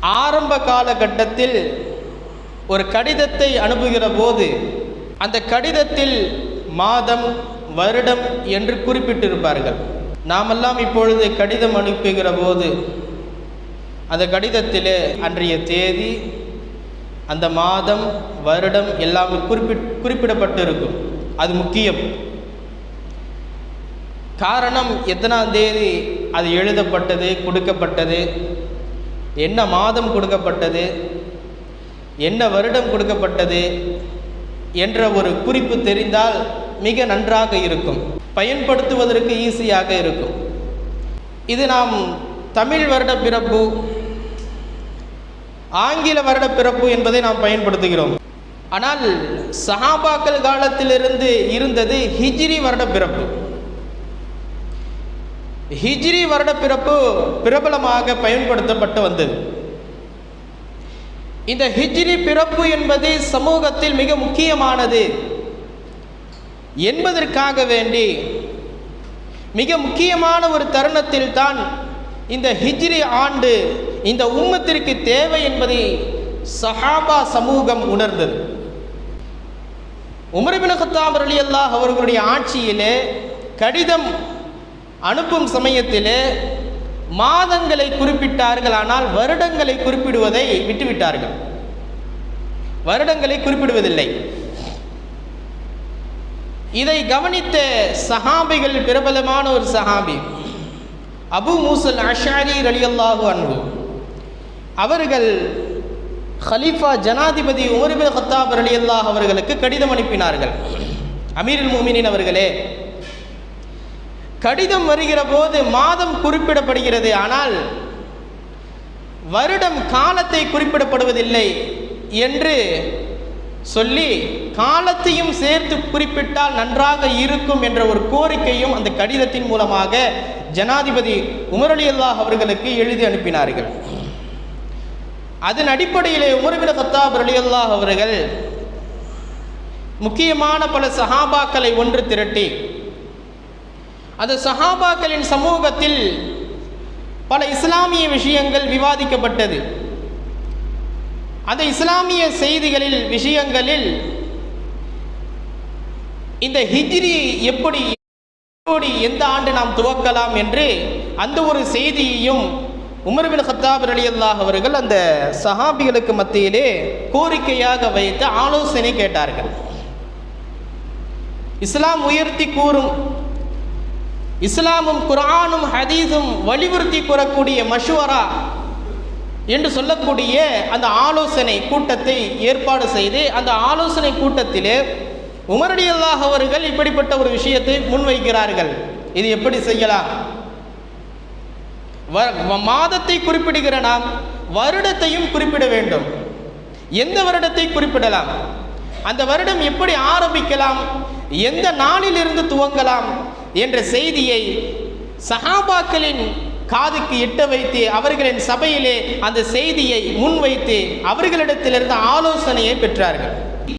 ஆரம்ப காலகட்டத்தில் ஒரு கடிதத்தை அனுப்புகிற போது அந்த கடிதத்தில் மாதம் வருடம் என்று குறிப்பிட்டிருப்பார்கள். நாமெல்லாம் இப்பொழுது கடிதம் அனுப்புகிற போது அந்த கடிதத்திலே அன்றைய தேதி அந்த மாதம் வருடம் எல்லாமே குறிப்பிட் குறிப்பிடப்பட்டிருக்கும். அது முக்கியம். காரணம் எத்தனாம் தேதி அது எழுதப்பட்டது கொடுக்கப்பட்டது என்ன மாதம் கொடுக்கப்பட்டது? என்ன வருடம் கொடுக்கப்பட்டது? என்ற ஒரு குறிப்பு தெரிந்தால் மிக நன்றாக இருக்கும். பயன்படுத்துவதற்கு ஈஸியாக இருக்கும். இது நாம் தமிழ் வருட பிறப்பு ஆங்கில வருட பிறப்பு என்பதை நாம் பயன்படுத்துகிறோம். ஆனால் சஹாபாக்கள் காலத்திலிருந்து இருந்தது ஹிஜ்ரி வருட பிறப்பு. ஹிஜ்ரி வருட பிறப்பு பிரபலமாக பயன்படுத்தப்பட்டு வந்தது. இந்த ஹிஜ்ரி பிறப்பு என்பது சமூகத்தில் மிக முக்கியமானது. என்பதற்காக வேண்டி மிக முக்கியமான ஒரு தருணத்தில் தான் இந்த ஹிஜ்ரி ஆண்டு இந்த உம்மத்திற்கு தேவை என்பதை சஹாபா சமூகம் உணர்ந்தது. உமர்பின் ஹத்தாம் அலி அல்லாஹ் அவர்களுடைய ஆட்சியிலே கடிதம் அனுப்பும் சமயத்திலே மாதங்களை குறிப்பிட்டார்கள் ஆனால் வருடங்களை குறிப்பிடுவதை விட்டுவிட்டார்கள். வருடங்களை குறிப்பிடுவதில்லை. இதை கவனித்த சஹாபிகள் பிரபலமான ஒரு சஹாபி அபு மூசல் அஷாரி ரலியல்லாஹு அன்பு அவர்கள் ஹலீஃபா ஜனாதிபதி உமர்பின் ஹத்தாப் ரலியல்லாஹ் அவர்களுக்கு கடிதம் அனுப்பினார்கள். அமீரில் மோமினின் அவர்களே கடிதம் வருகிற போது மாதம் குறிப்பிடப்படுகிறது. ஆனால் வருடம் காலத்தை குறிப்பிடப்படுவதில்லை என்று சொல்லி காலத்தையும் சேர்த்து குறிப்பிட்டால் நன்றாக இருக்கும் என்ற ஒரு கோரிக்கையும் அந்த கடிதத்தின் மூலமாக ஜனாதிபதி உமரலி அல்லாஹ் அவர்களுக்கு எழுதி அனுப்பினார்கள். அதன் அடிப்படையிலே உமர்பின் கத்தாப் அலி அல்லாஹ் அவர்கள் முக்கியமான பல சஹாபாக்களை ஒன்று திரட்டி அந்த சஹாபாக்களின் சமூகத்தில் பல இஸ்லாமிய விஷயங்கள் விவாதிக்கப்பட்டது. அந்த இஸ்லாமிய செய்திகளில் விஷயங்களில் இந்த ஹிஜ்ரி எப்படி எப்படி எந்த ஆண்டு நாம் துவக்கலாம் என்று அந்த ஒரு செய்தியையும் உமர்பின் ஹத்தாப் அலி அல்லாஹ் அவர்கள் அந்த சஹாபிகளுக்கு மத்தியிலே கோரிக்கையாக வைத்து ஆலோசனை கேட்டார்கள். இஸ்லாம் உயர்த்தி கூறும் இஸ்லாமும் குரானும் ஹதீஸும் வலியுறுத்தி கூறக்கூடிய மஷுவரா என்று சொல்லக்கூடிய அந்த ஆலோசனை கூட்டத்தை ஏற்பாடு செய்து அந்த ஆலோசனை கூட்டத்திலே உமரடி அல்லாஹ் அவர்கள் இப்படிப்பட்ட ஒரு விஷயத்தை முன்வைக்கிறார்கள். இது எப்படி செய்யலாம்? வ- மாதத்தை குறிப்பிடுகிற நாம் வருடத்தையும் குறிப்பிட வேண்டும். எந்த வருடத்தை குறிப்பிடலாம்? அந்த வருடம் எப்படி ஆரம்பிக்கலாம்? எந்த நாளிலிருந்து துவங்கலாம்? என்ற செய்தியை சஹாபாக்களின் காதுக்கு எட்ட வைத்து அவர்களின் சபையிலே அந்த செய்தியை முன்வைத்து அவர்களிடத்திலிருந்து ஆலோசனையை பெற்றார்கள்.